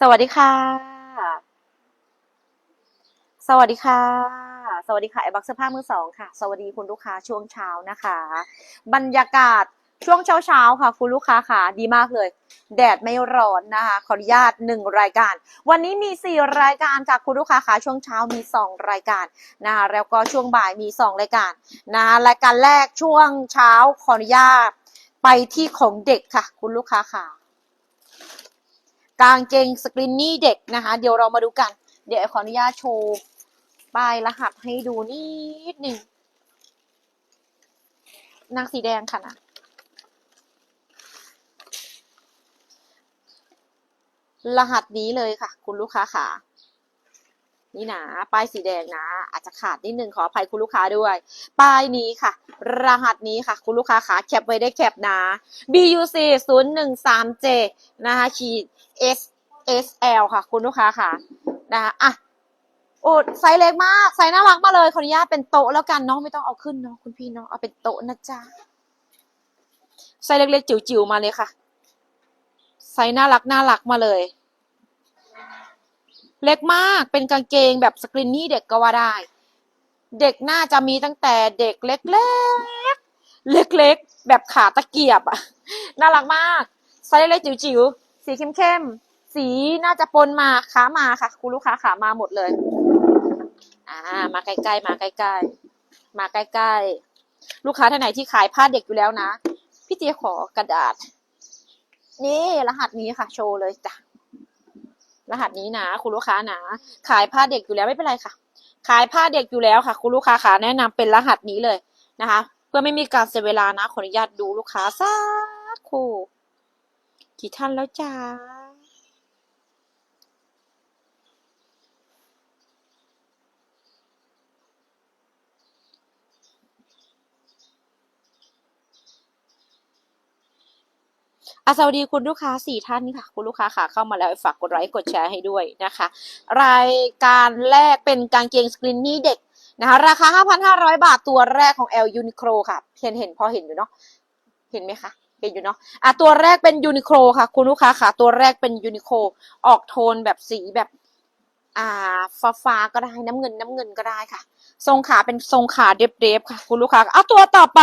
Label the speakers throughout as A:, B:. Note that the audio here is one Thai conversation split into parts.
A: สวัสดีค่ะ สวัสดีค่ะ สวัสดีค่ะไอบักเสื้อผ้ามือสองค่ะ สวัสดีคุณลูกค้าช่วงเช้านะคะ บรรยากาศช่วงเช้าเช้าๆค่ะ คุณลูกค้าค่ะดีมากเลย แดดไม่ร้อนนะคะขออนุญาตหนึ่งรายการ วันนี้มีสี่รายการค่ะคุณลูกค้าค่ะช่วงเช้ามีสองรายการนะคะแล้วก็ช่วงบ่ายมีสองรายการนะคะรายการแรกช่วงเช้าขออนุญาตไปที่ของเด็กค่ะ คุณลูกค้าค่ะ กางเกงสกรีนนี่เด็กนะคะ เดี๋ยวเรามาดูกัน เดี๋ยวขออนุญาตโชว์ป้ายรหัสให้ดูนิดหนึ่งนางสีแดงค่ะนะรหัสนี้เลยค่ะ คุณลูกค้าค่ะ นี่นะป้ายสีแดงนะ อาจจะขาดนิดนึงขออภัยคุณลูกค้าด้วย ป้ายนี้ค่ะ รหัสนี้ค่ะ คุณลูกค้าขาแคปไว้ได้แคปนะ BUC 0 1 3 J นะคะขีด S S L ค่ะ คุณลูกค้าค่ะนะคะอะโอ้ไซส์เล็กมากไซส์น่ารักมากเลยขออนุญาตเป็นโต๊ะแล้วกันเนาะไม่ต้องเอาขึ้นเนาะคุณพี่เนาะเอาเป็นโต๊ะนะจ๊ะไซส์เล็กๆจิ๋วๆมาเลยค่ะไซส์น่ารักน่ารักมาเลย เล็กมากเป็นกางเกงแบบสกรีนนี่เด็กก็ว่าได้ เด็กน่าจะมีตั้งแต่เด็กเล็กๆเล็กๆ แบบขาตะเกียบอะน่ารักมากไซส์เล็กจิ๋วๆสีเข้มๆสีน่าจะปนมาขามาค่ะ คุณลูกค้าขามาหมดเลย อ่า มาใกล้ๆมาใกล้ๆมาใกล้ๆลูกค้าท่านไหนที่ขายผ้าเด็กอยู่แล้วนะ พี่เจียขอกระดาษ นี่รหัสนี้ค่ะ โชว์เลยจ้ะ รหัสนี้นะคุณลูกค้านะขายผ้าเด็กอยู่แล้วไม่เป็นไรค่ะ ขายผ้าเด็กอยู่แล้วค่ะ คุณลูกค้าค่ะแนะนำเป็นรหัสนี้เลยนะคะ เพื่อไม่มีการเสียเวลานะขออนุญาตดูลูกค้าสักคู่กี่ท่านแล้วจ้า อะสวัสดีคุณลูกค้าสี่ท่านค่ะ คุณลูกค้าค่ะเข้ามาแล้วฝากกดไลค์กดแชร์ให้ด้วยนะคะ รายการแรกเป็นกางเกงสกรีนนี่เด็กนะคะราคา 5,500 บาทตัวแรกของ L Uniqlo ค่ะ เห็นเห็นพอเห็นอยู่เนาะเห็นไหมคะเห็นอยู่เนาะอะตัวแรกเป็นยูนิโคลค่ะ คุณลูกค้าค่ะ ตัวแรกเป็นยูนิโคลออกโทนแบบสีแบบอ่าฟ้าฟ้าๆก็ได้น้ำเงินน้ำเงินก็ได้ค่ะ ทรงขาเป็นทรงขาเดฟๆค่ะ คุณลูกค้าเอาตัวต่อไป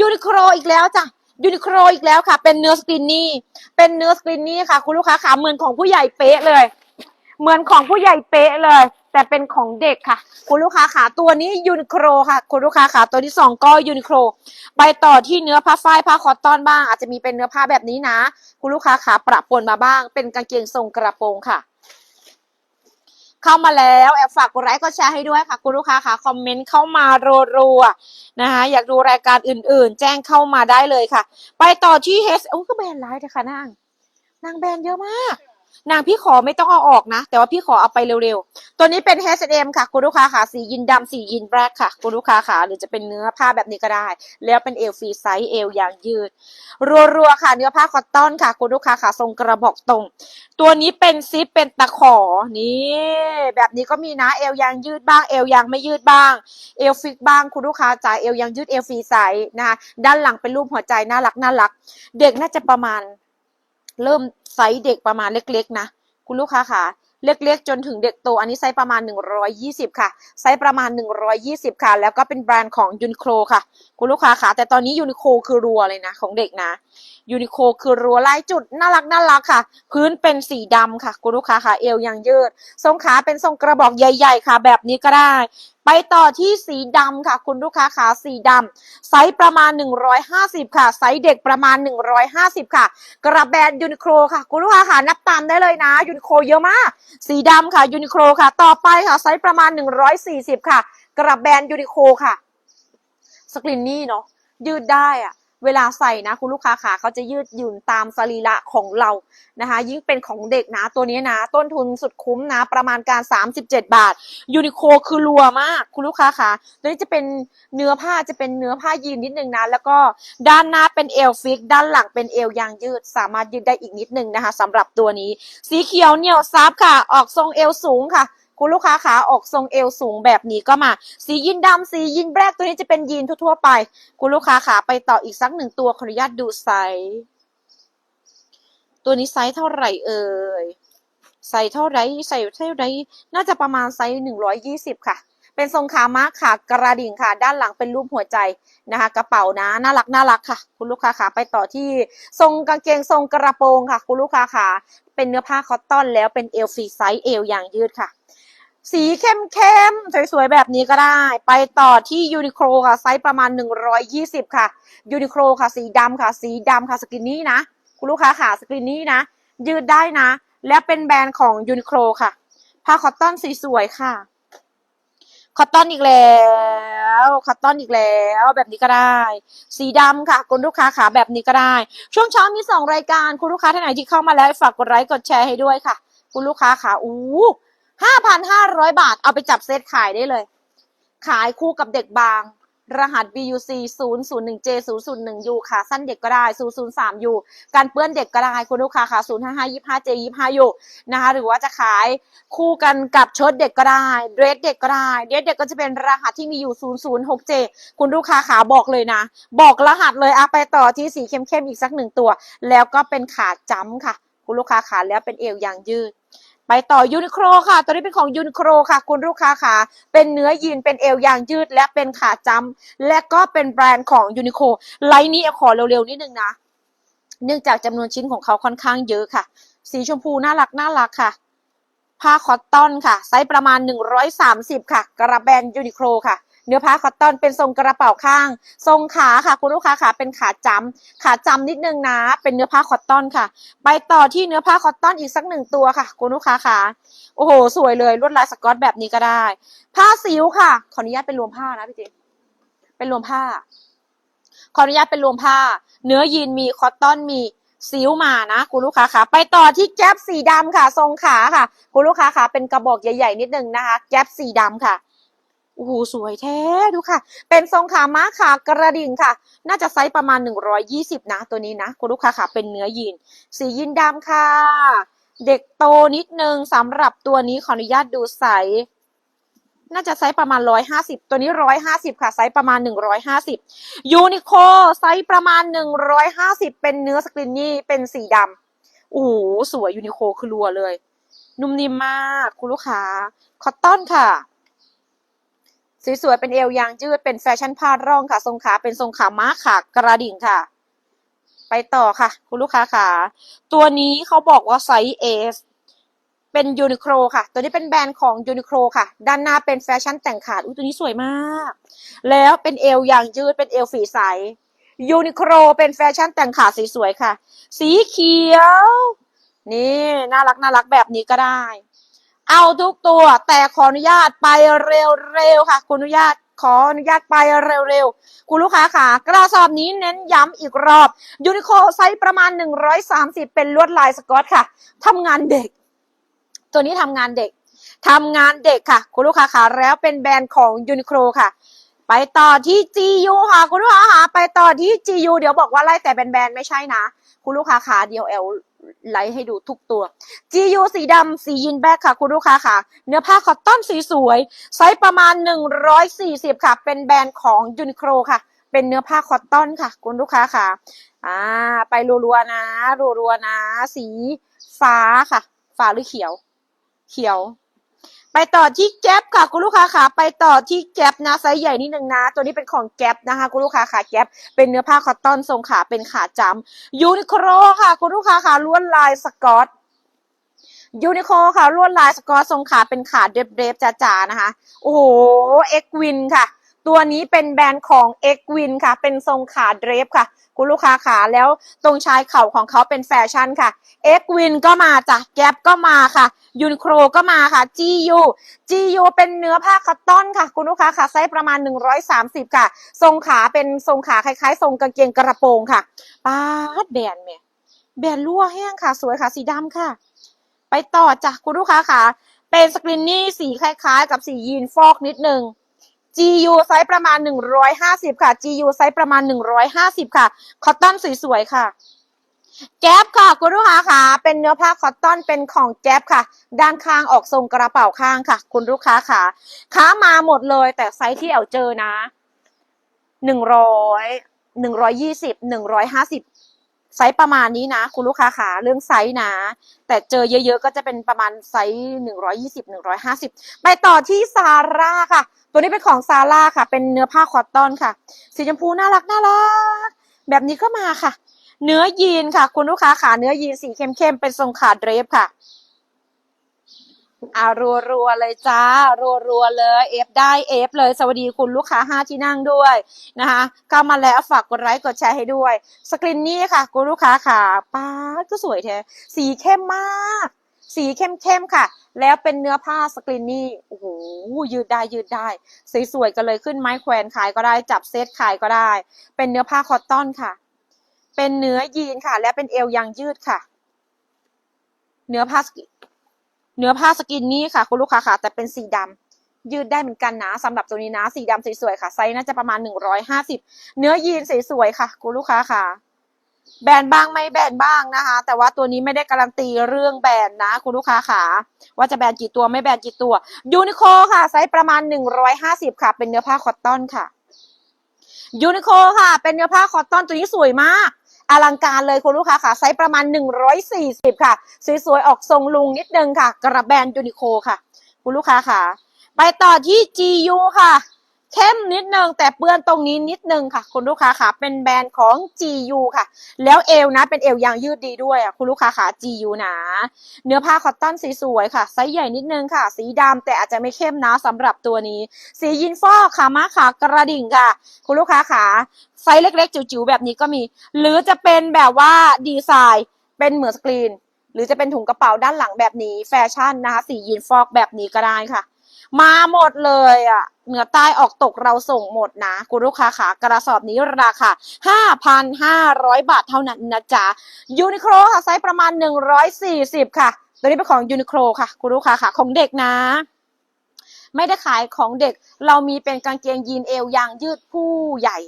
A: ยูนิโคลอีกแล้วจ้ะ ยูนิโคลอีกแล้วค่ะ เป็นเนื้อสกรีนนี่เป็นเนื้อสกรีนนี่ค่ะ คุณลูกค้าขาเหมือนของผู้ใหญ่เป๊ะเลย เหมือนของผู้ใหญ่เป๊ะเลย แต่เป็นของเด็กค่ะ คุณลูกค้าขาตัวนี้ยูนิโคลค่ะ คุณลูกค้าขาตัวที่สองก็ยูนิโคลไปต่อที่เนื้อผ้าฝ้ายผ้าคอตตอนบ้าง อาจจะมีเป็นเนื้อผ้าแบบนี้นะ คุณลูกค้าขาประปนมาบ้าง เป็นกางเกงทรงกระโปรงค่ะเข้ามาแล้วแอบฝากกดไลค์กดแชร์ให้ด้วยค่ะ คุณลูกค้าค่ะ คอมเมนต์เข้ามารัวๆ นะคะอยากดูรายการอื่นๆ แจ้งเข้ามาได้เลยค่ะ ไปต่อที่เฮสโอ้ก็แบรนด์ไลท์นะคะนางนางแบรนด์เยอะมาก นางพี่ขอไม่ต้องเอาออกนะ แต่ว่าพี่ขอเอาไปเร็วๆ ตัวนี้เป็น H&M ค่ะ คุณลูกค้าค่ะ สียินดำสียินแบล็กค่ะ คุณลูกค้าค่ะ หรือจะเป็นเนื้อผ้าแบบนี้ก็ได้ แล้วเป็นเอลฟรีไซส์เอลยางยืด รัวๆ ค่ะ เนื้อผ้าคอตตอนค่ะ คุณลูกค้าค่ะ ทรงกระบอกตรง ตัวนี้เป็นซิปเป็นตะขอ นี่ แบบนี้ก็มีนะ เอลยางยืดบ้าง เอลยางไม่ยืดบ้าง เอลฟิกบ้าง คุณลูกค้าจ่ายเอลยางยืดเอลฟรีไซส์นะคะ ด้านหลังเป็นรูปหัวใจน่ารักน่ารัก เด็กน่าจะประมาณ เริ่มไซส์เด็กประมาณเล็กๆ นะ คุณลูกค้าค่ะ เล็กๆ จนถึงเด็กโต อันนี้ไซส์ประมาณ 120 ค่ะ ไซส์ประมาณ 120 ค่ะ แล้วก็เป็นแบรนด์ของยูนิโคลค่ะ คุณลูกค้าค่ะ แต่ตอนนี้ยูนิโคลคือรัวเลยนะ ของเด็กนะ ยูนิโคลคือรัวลายจุดน่ารักน่ารักค่ะ พื้นเป็นสีดำค่ะ คุณลูกค้าค่ะเอวยังยืด ทรงขาเป็นทรงกระบอกใหญ่ ๆ ค่ะ แบบนี้ก็ได้ ไปต่อที่สีดำค่ะ คุณลูกค้าขาสีดำไซส์ประมาณ 150 ค่ะ ไซส์เด็กประมาณ 150 ค่ะ กระแบรนด์ยูนิโคลค่ะ คุณลูกค้าค่ะนับตามได้เลยนะยูนิโคลเยอะมาก สีดำค่ะยูนิโคลค่ะ ต่อไปค่ะไซส์ประมาณ 140 ค่ะ กระแบรนด์ยูนิโคลค่ะสกรีนนี่เนาะยืดได้อะ เวลาใส่นะคุณลูกค้าขาเขาจะยืดหยุ่นตามสรีระของเรานะคะ ยิ่งเป็นของเด็กนะตัวนี้นะ ต้นทุนสุดคุ้มนะ ประมาณการ 37 บาท ยูนิโคคือรัวมากคุณลูกค้าขาตัวนี้จะเป็นเนื้อผ้าจะเป็นเนื้อผ้ายีนนิดนึงนะ แล้วก็ด้านหน้าเป็นเอลฟิก ด้านหลังเป็นเอลยางยืด สามารถยืดได้อีกนิดนึงนะคะสำหรับตัวนี้ สีเขียวเหนียวซับค่ะ ออกทรงเอวสูงค่ะ คุณลูกค้าขาออกทรงเอวสูงแบบนี้ก็มา สียีนดำสียีนแบล็กตัวนี้จะเป็นยีนทั่วๆไป คุณลูกค้าขาไปต่ออีกสักหนึ่งตัวขออนุญาตดูไซส์ตัวนี้ไซส์เท่าไหร่เอ่ยใส่เท่าไรใส่เท่าไรน่าจะประมาณไซส์หนึ่งร้อยยี่สิบค่ะ เป็นทรงขาม้าขากระดิ่งค่ะ ด้านหลังเป็นรูปหัวใจนะคะ กระเป๋านะน่ารักน่ารักค่ะ คุณลูกค้าขาไปต่อที่ทรงกางเกงทรงกระโปรงค่ะ คุณลูกค้าขาเป็นเนื้อผ้าคอตตอนแล้วเป็นเอลฟรีไซส์เอลอย่างยืดค่ะ สีเข้มเข้มสวยๆ แบบนี้ก็ได้ ไปต่อที่ยูนิโคลค่ะ ไซส์ประมาณ 120 ค่ะยูนิโคลค่ะ สีดำค่ะ สีดำค่ะสกินนี่นะ คุณลูกค้าขาสกินนี่นะ ยืดได้นะ และเป็นแบรนด์ของยูนิโคลค่ะผ้าคอตตอนสีสวยค่ะ คอตตอนอีกแล้วคอตตอนอีกแล้ว แบบนี้ก็ได้ สีดำค่ะ คุณลูกค้าขาแบบนี้ก็ได้ ช่วงเช้ามีสองรายการคุณลูกค้าท่านไหนที่เข้ามาแล้วฝากกดไลค์กดแชร์ให้ด้วยค่ะ คุณลูกค้าขาอู้ห้าพันห้าร้อยบาทเอาไปจับเซตขายได้เลย ขายคู่กับเด็กบาง รหัส BUC 0 0 1 J 0 0 1 U ค่ะ สั้นเด็กก็ได้ 0 0 3 U การเปื้อนเด็กก็ได้คุณลูกค้าค่ะ 0 5 5 25 J 25 U นะคะ หรือว่าจะขายคู่กันกับเชิ้ตเด็กก็ได้ เดรสเด็กก็ได้ เดรสเด็กก็จะเป็นรหัสที่มีอยู่ 006J คุณลูกค้าขาบอกเลยนะ บอกรหัสเลยอะไปต่อที่สีเข้มๆอีกสักหนึ่งตัว แล้วก็เป็นขาจ้ำค่ะ คุณลูกค้าขาแล้วเป็นเอวยางยืด ไปต่อยูนิโคลค่ะ ตัวนี้เป็นของยูนิโคลค่ะ คุณลูกค้าขาเป็นเนื้อยีน เป็นเอวยางยืด และเป็นขาจ้ำและก็เป็นแบรนด์ของยูนิโคลไลน์นี้ขอเร็วๆนิดนึงนะ เนื่องจากจำนวนชิ้นของเขาค่อนข้างเยอะค่ะ สีชมพูน่ารักน่ารักค่ะ ผ้าคอตตอนค่ะ ไซส์ประมาณ 130 ค่ะ กระแบนยูนิโคลค่ะ เนื้อผ้าคอตตอนเป็นทรงกระเป๋าข้าง ทรงขาค่ะ คุณลูกค้าขาเป็นขาจำขาจำนิดนึงนะ เป็นเนื้อผ้าคอตตอนค่ะ ไปต่อที่เนื้อผ้าคอตตอนอีกสักหนึ่งตัวค่ะ คุณลูกค้าขาโอ้โห สวยเลยลวดลายสกอตแบบนี้ก็ได้ ผ้าซิวค่ะ ขออนุญาตเป็นรวมผ้านะพี่เจเป็นรวมผ้า ขออนุญาตเป็นรวมผ้า เนื้อยีนมีคอตตอนมีซิวมานะคุณลูกค้าขาไปต่อที่แก๊ปสีดำค่ะ ทรงขาค่ะ คุณลูกค้าขาเป็นกระบอกใหญ่ๆนิดนึงนะคะ แก๊ปสีดำค่ะ โอ้โหสวยแท้ดูค่ะ เป็นทรงขาม้าขากระดิ่งค่ะ น่าจะไซส์ประมาณ 120 นะ ตัวนี้นะคุณลูกค้าขาเป็นเนื้อยีน สียีนดำค่ะ เด็กโตนิดนึงสำหรับตัวนี้ขออนุญาตดูไซส์น่าจะไซส์ประมาณ 150 ตัวนี้ 150 ค่ะ ไซส์ประมาณ 150 ยูนิโคไซส์ประมาณ 150 เป็นเนื้อสกรีนนี่เป็นสีดำโอ้โหสวยยูนิโคคือรัวเลย นุ่มนิ่มมากคุณลูกค้า คอตตอนค่ะ สวยๆเป็นเอวยางยืดเป็นแฟชั่นผ้าร่องค่ะ ทรงขาเป็นทรงขาม้าขากระดิ่งค่ะ ไปต่อค่ะ คุณลูกค้าขาตัวนี้เขาบอกว่าไซส์ S เป็นยูนิโคลค่ะ ตัวนี้เป็นแบรนด์ของยูนิโคลค่ะ ด้านหน้าเป็นแฟชั่นแต่งขาดอุ้ยตัวนี้สวยมาก แล้วเป็นเอวยางยืดเป็นเอวฝีใสยูนิโคลเป็นแฟชั่นแต่งขาสีสวยๆค่ะ สีเขียว นี่ น่ารักน่ารักแบบนี้ก็ได้ เอาทุกตัว แต่ขออนุญาตไปเร็วๆค่ะ คุณอนุญาตขออนุญาตไปเร็วๆ คุณลูกค้าค่ะ กระสอบนี้เน้นย้ำอีกรอบ ยูนิโคไซส์ประมาณ 130 เป็นลวดลายสกอตค่ะทำงานเด็ก ตัวนี้ทำงานเด็กทำงานเด็กค่ะ คุณลูกค้าค่ะ แล้วเป็นแบรนด์ของยูนิโคลค่ะ ไปต่อที่ GU ค่ะ คุณลูกค้าค่ะ ไปต่อที่ GU เดี๋ยวบอกว่าไล่แต่แบรนด์ๆไม่ใช่นะ คุณลูกค้าค่ะเดี๋ยวแอล ไลท์ให้ดูทุกตัว GU สีดำสียินแบกค่ะ คุณลูกค้าค่ะ เนื้อผ้าคอตตอนสีสวยไซส์ประมาณ 140 ค่ะ เป็นแบรนด์ของยูนิโคลค่ะ เป็นเนื้อผ้าคอตตอนค่ะ คุณลูกค้าค่ะอ่าไปรัวๆนะรัวๆนะ สีฟ้าค่ะ ฟ้าหรือเขียว เขียว ไปต่อที่แก๊ปค่ะคุณลูกค้าค่ะไปต่อที่แก๊ปนะไซส์ใหญ่นิดนึงนะ ตัวนี้เป็นของแก๊ปนะคะคุณลูกค้าค่ะแก๊ปเป็นเนื้อผ้าคอตตอนทรงขาเป็นขาจำยูนิโคลค่ะคุณลูกค้าค่ะล้วนลายสกอตยูนิโคลค่ะล้วนลายสกอตทรงขาเป็นขาเดบเดบจ๋าๆนะคะ โอ้โหเอ็กวินค่ะ ตัวนี้เป็นแบรนด์ของเอ็กวินค่ะ เป็นทรงขาเดรฟค่ะ คุณลูกค้าขาแล้วตรงชายเข่าของเขาเป็นแฟชั่นค่ะเอ็กวินก็มาจ้ะแก๊ปก็มาค่ะยูนโคลก็มาค่ะ GU GU เป็นเนื้อผ้าคัตตอนค่ะ คุณลูกค้าค่ะไซส์ประมาณ 130 ค่ะ ทรงขาเป็นทรงขาคล้ายๆ ทรงกางเกงกระโปรงค่ะป้าดแบรนด์แม่แบรนด์รั่วแห้งค่ะ สวยค่ะสีดำค่ะ ไปต่อจ้ะคุณลูกค้าค่ะ เป็นสกรีนนี่สีคล้ายๆ กับสียีนฟอกนิดนึง GU ไซส์ประมาณ 150 ค่ะ GU ไซส์ประมาณ 150 ค่ะ คอตตอนสวยๆ ค่ะ แก๊ปค่ะคุณลูกค้าค่ะ เป็นเนื้อผ้าคอตตอนเป็นของแก๊ปค่ะ ด้านข้างออกทรงกระเป๋าข้างค่ะ คุณลูกค้าค่ะค้ามาหมดเลยแต่ไซส์ที่เอาเจอนะ 100 120 150 ไซส์ประมาณนี้นะ คุณลูกค้าขาเรื่องไซส์นะ แต่เจอเยอะๆ ก็จะเป็นประมาณไซส์หนึ่งร้อยยี่สิบหนึ่งร้อยห้าสิบไปต่อที่ซาร่าค่ะ ตัวนี้เป็นของซาร่าค่ะ เป็นเนื้อผ้าคอตตอนค่ะ สีชมพูน่ารักน่ารัก แบบนี้ก็มาค่ะ เนื้อยีนค่ะ คุณลูกค้าขาเนื้อยีนสีเข้มๆ เป็นทรงขาเดรฟค่ะ อ่ารัวๆเลยจ้า รัวๆเลยเอฟได้เอฟเลยสวัสดีคุณลูกค้าห้าที่นั่งด้วยนะคะเข้ามาแล้วฝากกดไลค์กดแชร์ให้ด้วย สกรีนนี่ค่ะ คุณลูกค้าค่ะป้าก็สวยแท้สีเข้มมาก สีเข้มๆค่ะ แล้วเป็นเนื้อผ้าสกรีนนี่โอ้โหยืดได้ยืดได้สวยๆกันเลยขึ้นไม้แขวนขายก็ได้จับเซตขายก็ได้ เป็นเนื้อผ้าคอตตอนค่ะ เป็นเนื้อยีนค่ะ และเป็นเอวยางยืดค่ะ เนื้อผ้า เนื้อผ้าสกินนี่ค่ะ คุณลูกค้าค่ะ แต่เป็นสีดำยืดได้เหมือนกันนะสำหรับตัวนี้นะ สีดำสวยๆค่ะ ไซส์น่าจะประมาณหนึ่งร้อยห้าสิบเนื้อยีนสวยๆค่ะ คุณลูกค้าค่ะ แบรนด์บ้างไม่แบรนด์บ้างนะคะ แต่ว่าตัวนี้ไม่ได้การันตีเรื่องแบรนด์นะ คุณลูกค้าค่ะ ว่าจะแบรนด์กี่ตัวไม่แบรนด์กี่ตัวยูนิโคค่ะ ไซส์ประมาณหนึ่งร้อยห้าสิบค่ะ เป็นเนื้อผ้าคอตตอนค่ะยูนิโคค่ะ เป็นเนื้อผ้าคอตตอนตัวนี้สวยมาก อลังการเลยคุณลูกค้าค่ะไซส์ประมาณ 140 ค่ะ สวยๆ ออกทรงลุงนิดนึงค่ะ กระแบรนด์ยูนิโคค่ะ คุณลูกค้าค่ะ ไปต่อที่ GU ค่ะ เข้มนิดนึงแต่เปื้อนตรงนี้นิดนึงค่ะ คุณลูกค้าค่ะ เป็นแบรนด์ของ GU ค่ะ แล้วเอวนะ เป็นเอวยางยืดดีด้วยอะคุณลูกค้าค่ะ GU นะ เนื้อผ้าคอตตอนสีสวยค่ะไซส์ใหญ่นิดนึงค่ะ สีดำแต่อาจจะไม่เข้มนะสำหรับตัวนี้ สียินฟอกค่ะม้าขากระดิ่งค่ะ คุณลูกค้าค่ะไซส์เล็ก ๆ จิ๋วๆแบบนี้ก็มี หรือจะเป็นแบบว่าดีไซน์เป็นเหมือนสกรีน หรือจะเป็นถุงกระเป๋าด้านหลังแบบนี้แฟชั่นนะคะสียีนฟอกแบบนี้ก็ได้ค่ะ มาหมดเลยอะ เหนือใต้ออกตกเราส่งหมดนะ คุณลูกค้าขากระสอบนี้ราคา 5,500 บาทเท่านั้นนะจ๊ะยูนิโคลค่ะไซส์ประมาณ 140 ค่ะ ตัวนี้เป็นของยูนิโคลค่ะ คุณลูกค้าค่ะของเด็กนะไม่ได้ขายของเด็ก เรามีเป็นกางเกงยีนเอวยางยืดผู้ใหญ่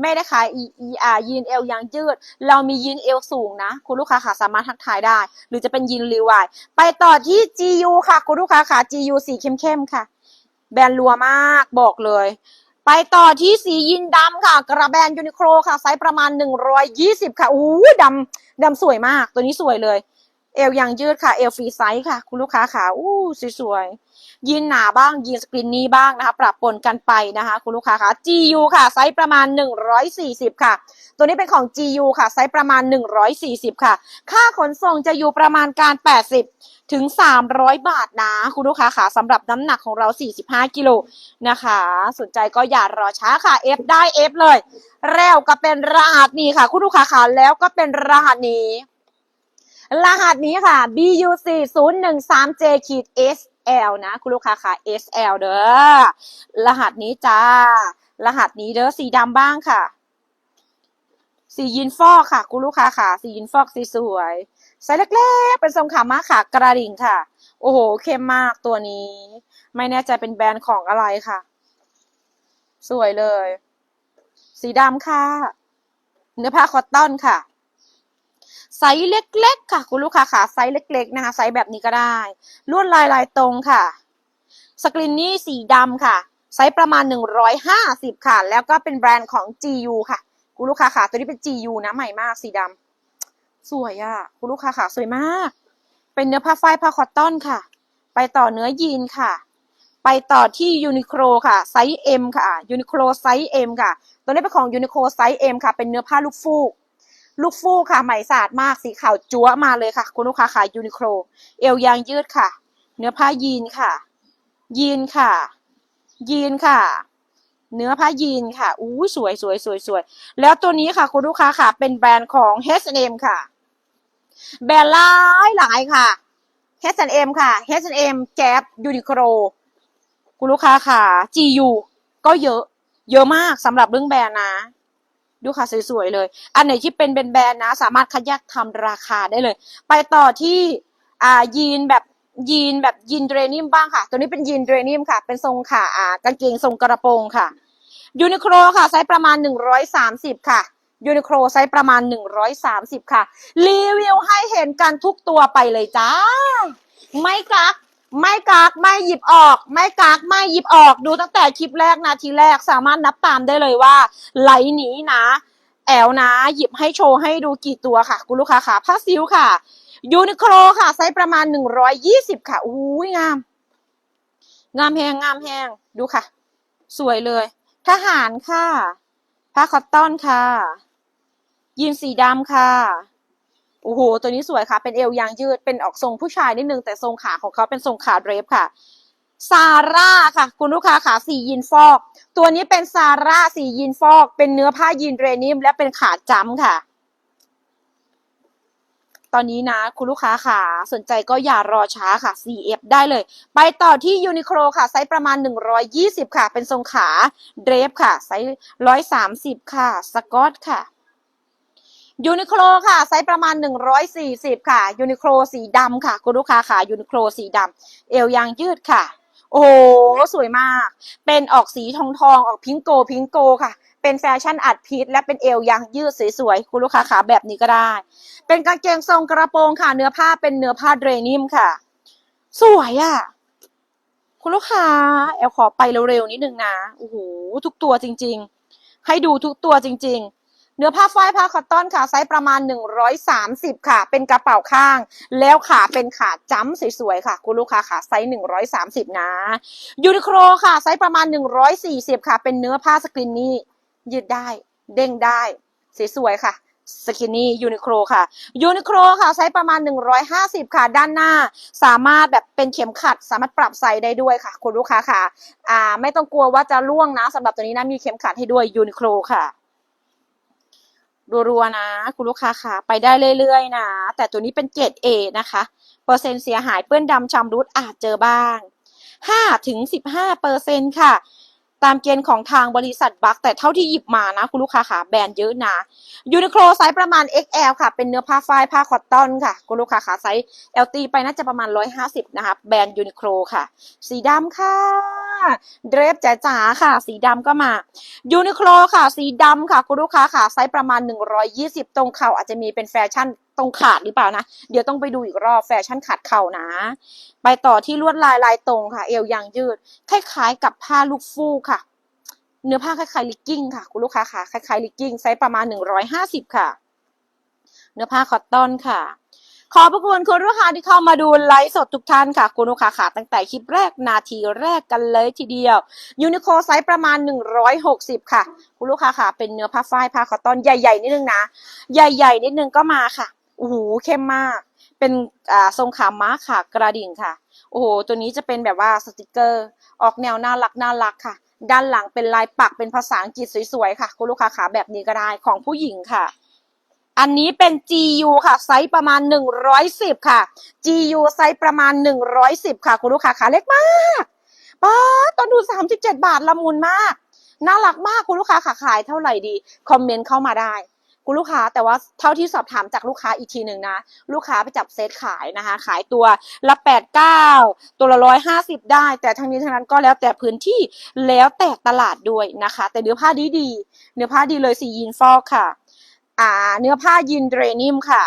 A: ไม่ได้ขาย e e r ยีนเอวยางยืด เรามียีนเอวสูงนะ คุณลูกค้าค่ะสามารถทักทายได้ หรือจะเป็นยีนรีวายไปต่อที่ GU ค่ะ คุณลูกค้าค่ะ GU สีเข้มๆค่ะ แบรนด์รัวมากบอกเลย ไปต่อที่สียีนดำค่ะ กระแบรนด์ยูนิโคลค่ะไซส์ประมาณ 120 ค่ะอู้ดำดำสวยมาก ตัวนี้สวยเลย เอวยางยืดค่ะ เอวฟรีไซส์ค่ะ คุณลูกค้าค่ะอู้สวยๆ ยีนหนาบ้างยีนสกรีนนี่บ้างนะคะปรับปนกันไปนะคะคุณลูกค้าค่ะ GU ค่ะไซส์ประมาณ 140 ค่ะ ตัวนี้เป็นของ GU ค่ะไซส์ประมาณ 140 ค่ะ ค่าขนส่งจะอยู่ประมาณการ 80ถึง 300 บาทนะ คุณลูกค้าค่ะสำหรับน้ำหนักของเรา 45 กิโลนะคะ สนใจก็อย่ารอช้าค่ะ F ได้ F เลย แล้วก็เป็นรหัสนี้ค่ะ คุณลูกค้าค่ะแล้วก็เป็นรหัสนี้ รหัสนี้ค่ะ BUC 0 1 3 J ขีด S SL นะ คุณลูกค้าค่ะ SL เด้อรหัสนี้จ้า รหัสนี้เด้อสีดำบ้างค่ะ สียินฟอกค่ะ คุณลูกค้าค่ะ สียินฟอกสีสวยไซส์เล็กๆ เป็นทรงขาม้าขากระดิ่งค่ะ โอ้โหเข้มมากตัวนี้ ไม่แน่ใจเป็นแบรนด์ของอะไรค่ะ สวยเลย สีดำค่ะ เนื้อผ้าคอตตอนค่ะ ส์เล็ก ๆ ค่ะ คุณลูกค้าค่ะไซส์เล็ก ๆ นะคะ ไซส์แบบนี้ก็ได้ ลวดลายลายตรงค่ะ สกรีนนี่สีดำค่ะ ไซส์ประมาณ 150 ค่ะ แล้วก็เป็นแบรนด์ของ GU ค่ะ คุณลูกค้าค่ะตัวนี้เป็น GU นะใหม่มากสีดำสวยอะ่ะ คุณลูกค้าค่ะสวยมาก เป็นเนื้อผ้าฝ้ายผ้าคอตตอนค่ะ ไปต่อเนื้อยีนค่ะไปต่อที่ยูนิโคลค่ะไซส์ M ค่ะยูนิโคลไซส์ M ค่ะ ตัวนี้เป็นของยูนิโคลไซส์ M ค่ะ เป็นเนื้อผ้าลูกฟูก ลูกฟูกค่ะไหมสะอาดมากสีขาวจั๊วมาเลยค่ะ คุณลูกค้าขายยูนิโคลเอวยางยืดค่ะ เนื้อผ้ายีนค่ะ ยีนค่ะ ยีนค่ะ เนื้อผ้ายีนค่ะอู้สวยสวยสวยสวยแล้วตัวนี้ค่ะคุณลูกค้าค่ะ เป็นแบรนด์ของ H&M ค่ะ แบรนด์หลายหลายค่ะ H&M ค่ะ H&M Gap Uniqlo คุณลูกค้าค่ะ GU ก็เยอะ เยอะมากสำหรับเรื่องแบรนด์นะ ดูค่ะสวยๆเลย อันไหนที่เป็นแบรนด์นะ สามารถคัดแยกทำราคาได้เลย ไปต่อที่อ่ายีนแบบยีนแบบยีนเดรนิมบ้างค่ะ ตัวนี้เป็นยีนเดรนิมค่ะ เป็นทรงขาอ่ากางเกงทรงกระโปรงค่ะยูนิโคลค่ะไซส์ประมาณ 130 ค่ะยูนิโคลไซส์ประมาณ 130 ค่ะ รีวิวให้เห็นกันทุกตัวไปเลยจ้า ไม่กัก ไม่กักไม่หยิบออก ไม่กักไม่หยิบออกดูตั้งแต่คลิปแรกนาทีแรกสามารถนับตามได้เลยว่า ไหลหนีนะ แอลนะ หยิบให้โชว์ให้ดูกี่ตัวค่ะ คุณลูกค้าค่ะผ้าซิลค่ะยูนิโคลค่ะไซส์ประมาณหนึ่งร้อยยี่สิบค่ะอุ้ยงาม งามแหงงามแหงดูค่ะ สวยเลย ทหารค่ะผ้าคอตตอนค่ะยีนสีดำค่ะ โอ้โห ตัวนี้สวยค่ะ เป็นเอวยางยืด เป็นออกทรงผู้ชายนิดนึง แต่ทรงขาของเขาเป็นทรงขาเดรฟค่ะ ซาร่าค่ะ คุณลูกค้าขาสียีนฟอก ตัวนี้เป็นซาร่าสียีนฟอก เป็นเนื้อผ้ายีนเรนิมและเป็นขาจ้ำค่ะ ตอนนี้นะ คุณลูกค้าขาสนใจก็อย่ารอช้าค่ะ CF ได้เลย ไปต่อที่ยูนิโคลค่ะ ไซส์ประมาณ 120 ค่ะ เป็นทรงขาเดรฟค่ะ ไซส์130 ค่ะ สกอตค่ะ ยูนิโคลค่ะ ไซส์ประมาณ 140 ค่ะ ยูนิโคลสีดำค่ะ คุณลูกค้าค่ะ ยูนิโคลสีดำเอวยางยืดค่ะ โอ้โห สวยมาก เป็นออกสีทองทองออกพิงโกพิงโกค่ะ เป็นแฟชั่นอัดพีทและเป็นเอวยางยืดสวยๆ คุณลูกค้าขาแบบนี้ก็ได้ เป็นกางเกงทรงกระโปรงค่ะ เนื้อผ้าเป็นเนื้อผ้าเดรนิมค่ะ สวยอะ่ะ คุณลูกค้า แอลขอไปเร็วๆนิดนึงนะ โอ้โห ทุกตัวจริง ๆ ให้ดูทุกตัวจริง ๆ เนื้อผ้าฝ้ายผ้าคอตตอนค่ะไซส์ประมาณ 130 ค่ะ เป็นกระเป๋าข้าง แล้วขาเป็นขาจ้ำสวยๆค่ะ คุณลูกค้าขาไซส์130 นะยูนิโคลค่ะไซส์ประมาณ 140 ค่ะ เป็นเนื้อผ้าสกรีนนี่ยืดได้ เด้งได้สวยๆค่ะสกินนี่ยูนิโคลค่ะยูนิโคลค่ะไซส์ประมาณ 150 ค่ะ ด้านหน้า สามารถแบบเป็นเข็มขัด สามารถปรับไซส์ได้ด้วยค่ะ คุณลูกค้าค่ะ อ่า ไม่ต้องกลัวว่าจะล่วงนะสำหรับตัวนี้นะมีเข็มขัดให้ด้วยยูนิโคลค่ะ รัวๆนะ คุณลูกค้าค่ะไปได้เรื่อยๆนะ แต่ตัวนี้เป็นเกรด A นะคะ เปอร์เซ็นต์เสียหายเปื้อนดำชำรุดอาจเจอบ้าง5ถึง15เปอร์เซ็นต์ค่ะ ตามเกณฑ์ของทางบริษัทบัคแต่เท่าที่หยิบมานะ คุณลูกค้าค่ะแบรนด์เยอะนะยูนิโคลไซส์ประมาณ XL ค่ะ เป็นเนื้อผ้าฝ้ายผ้าคอตตอนค่ะ คุณลูกค้าค่ะไซส์ LT ไปน่าจะประมาณ 150 นะคะ แบรนด์ยูนิโคลค่ะ สีดำค่ะ เดรฟจ๋าๆค่ะ สีดำก็มายูนิโคลค่ะ สีดำค่ะ คุณลูกค้าค่ะไซส์ประมาณ 120 ตรงเข่าอาจจะมีเป็นแฟชั่นตรงขาดหรือเปล่านะ เดี๋ยวต้องไปดูอีกรอบแฟชั่นขาดเข่านะ ไปต่อที่ลวดลายลายตรงค่ะ เอวยางยืด คล้ายๆ กับผ้าลูกฟูกค่ะ เนื้อผ้าคล้ายๆลิกกิ้งค่ะ คุณลูกค้าค่ะ คล้ายๆลิกกิ้งไซส์ประมาณ 150 ค่ะ เนื้อผ้าคอตตอนค่ะขอบพระคุณคุณลูกค้าที่เข้ามาดูไลฟ์สดทุกท่านค่ะ คุณลูกค้าค่ะตั้งแต่คลิปแรกนาทีแรกกันเลยทีเดียวยูนิโคไซส์ประมาณ 160 ค่ะ คุณลูกค้าค่ะ เป็นเนื้อผ้าฝ้ายผ้าคอตตอนใหญ่ ๆ นิดนึงนะ ใหญ่ ๆ นิดนึงก็มาค่ะ โอ้โหเข้มมาก เป็นอ่าทรงขาม้าขากระดิ่งค่ะ โอ้โห ตัวนี้จะเป็นแบบว่าสติกเกอร์ ออกแนวน่ารักน่ารักค่ะ ด้านหลังเป็นลายปักเป็นภาษาอังกฤษสวยๆค่ะ คุณลูกค้าขาแบบนี้ก็ได้ของผู้หญิงค่ะ อันนี้เป็น GU ค่ะ ไซส์ประมาณ 110 ค่ะ GU ไซส์ประมาณ 110 ค่ะ คุณลูกค้าขาเล็กมากป้าดตอนดู 37 บาทละมุนมาก น่ารักมากคุณลูกค้าขาขายเท่าไหร่ดี คอมเมนต์เข้ามาได้ คุณลูกค้าแต่ว่าเท่าที่สอบถามจากลูกค้าอีกทีหนึ่งนะ ลูกค้าไปจับเซตขายนะคะ ขายตัวละแปดเก้าตัวละร้อยห้าสิบได้ แต่ทั้งนี้ทั้งนั้นก็แล้วแต่พื้นที่แล้วแต่ตลาดด้วยนะคะ แต่เนื้อผ้าดีดีเนื้อผ้าดีเลยสียีนฟอกค่ะ อ่า เนื้อผ้ายีนเดรนิมค่ะ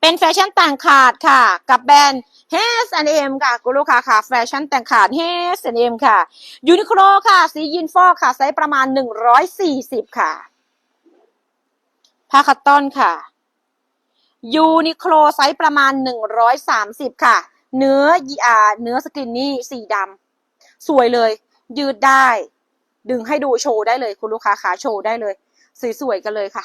A: เป็นแฟชั่นต่างขาดค่ะ กับแบรนด์ H&M ค่ะคุณลูกค้าค่ะ แฟชั่นแต่งขาด H&M ค่ะยูนิโคลค่ะ สียีนฟอกค่ะไซส์ประมาณ 140 ค่ะ ผ้าคัตตอนค่ะ ยูนิโคลไซส์ประมาณ 130 ค่ะ เนื้ออ่าเนื้อสกินนี่สีดำสวยเลย ยืดได้ ดึงให้ดูโชว์ได้เลย คุณลูกค้าขาโชว์ได้เลย สวยๆกันเลยค่ะ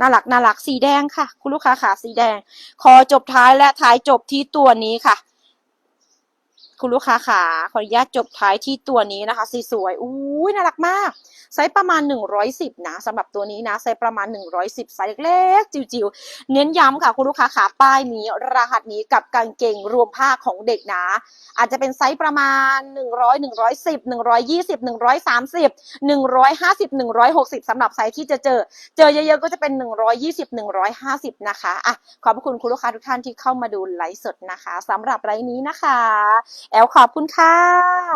A: น่ารักน่ารักสีแดงค่ะ คุณลูกค้าขาสีแดงขอจบท้ายและท้ายจบที่ตัวนี้ค่ะ คุณลูกค้าขาขออนุญาตจบท้ายที่ตัวนี้นะคะสีสวยอุ้ยน่ารักมากไซส์ประมาณ 110 นะสำหรับตัวนี้นะไซส์ประมาณ 110ไซส์เล็กๆจิ๋วๆเน้นย้ำค่ะคุณลูกค้าขาป้ายนี้ รหัสนี้กับกางเกงรวมผ้าของเด็กนะ อาจจะเป็นไซส์ประมาณ 100 110 120 130 150 160สำหรับไซส์ที่จะเจอ เจอเยอะๆก็จะเป็น 120 150 นะคะอะขอบพระคุณคุณลูกค้าทุกท่านที่เข้ามาดูไลฟ์สดนะคะสำหรับไลฟ์นี้นะคะแอลขอบคุณค่ะ